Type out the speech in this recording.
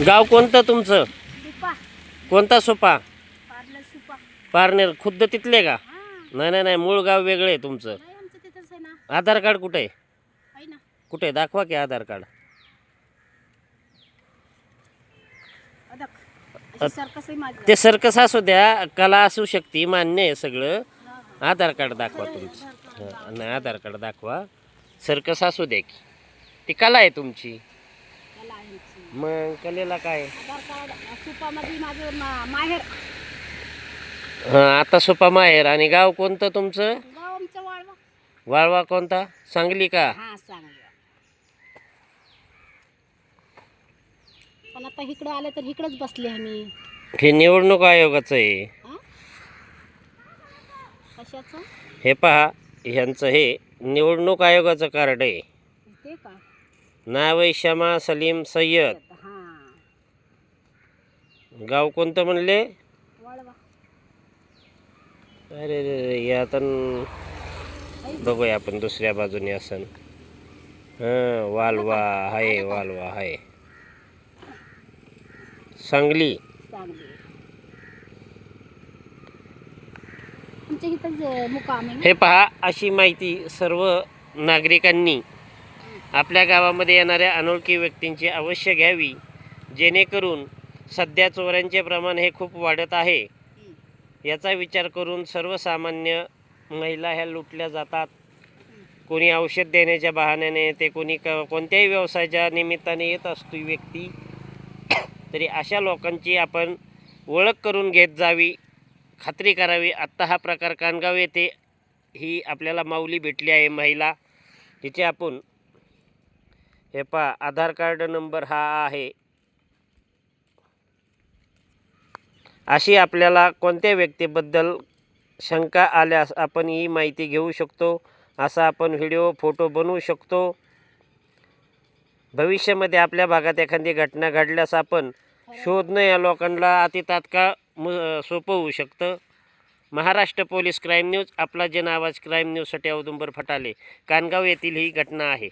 गाव कोणतं तुमचं? सुपा. कोणता सोपा? पार्लर सुपा. पारनेर. खुद्द तिथले का? हा. नाही नाही नाही. मूळ गाव वेगळं आहे तुमचं. नाही आमचं तिथंच आहे ना. आधार कार्ड कुठे आहे? आहे ना. कुठे आहे? दाखवा की आधार कार्ड. अदक. अशी सर्कस आहे माझी. ते सर्कस असू द्या कला असू शकते मान्य आहे सगळं. आधार कार्ड दाखवा तुमचं. हं, नाही आधार कार्ड दाखवा. सर्कस असू द्या की. ती कला आहे तुमची. मग कलेला काय? आधार कार्ड सुपामध्ये माझं मा- माहेर. हां आता सोपा माहेर. आणि गाव कोणतं तुमचं? गाव आमचं वाळवा. वाळवा कोणता? सांगली का? हा सांगली. पण आता इकडं आलं तर इकडंच बसले आम्ही. हे निवडणूक आयोगाचं आहे. हा? कशाचं? हे पहा ह्यांचं हे निवडणूक आयोगाचं कार्ड आहे. ते का? नाव आहे शमा सलीम सय्यद. गाव कोणतं म्हणले? अरे रे आता बघूया आपण दुसऱ्या बाजूने असन हां वालवा आहे वालवा आहे सांगली. हे पहा अशी माहिती सर्व नागरिकांनी. आपल्या गावामध्ये येणाऱ्या अनोळखी व्यक्तींची अवश्य घ्यावी. जेणेकरून सध्या चोऱ्यांचे प्रमाण हे खूप वाढत आहे. याचा विचार करून सर्वसामान्य महिला ह्या लुटल्या जातात. कोणी औषध देण्याच्या बहाण्याने येते कोणी क कोणत्याही व्यवसायाच्या निमित्ताने येत असतो व्यक्ती. तरी अशा लोकांची आपण ओळख करून घेत जावी. खात्री करावी. आत्ता हा प्रकार कानगाव येथे ही आपल्याला माऊली भेटली आहे महिला. हिचे आपण हे पहा आधार कार्ड नंबर हा आहे. अशी आपल्याला कोणत्या व्यक्तीबद्दल शंका आल्यास आपण ही माहिती घेऊ शकतो असा आपण व्हिडिओ फोटो बनवू शकतो. भविष्यामध्ये आपल्या भागात एखादी घटना घडल्यास आपण शोधणं या लोकांना अति तात्काळ मु सोपं होऊ शकतं. महाराष्ट्र पोलीस क्राईम न्यूज आपला जन आवाज क्राईम न्यूजसाठी औदुंबर फटाले कानगाव येथील ही घटना आहे.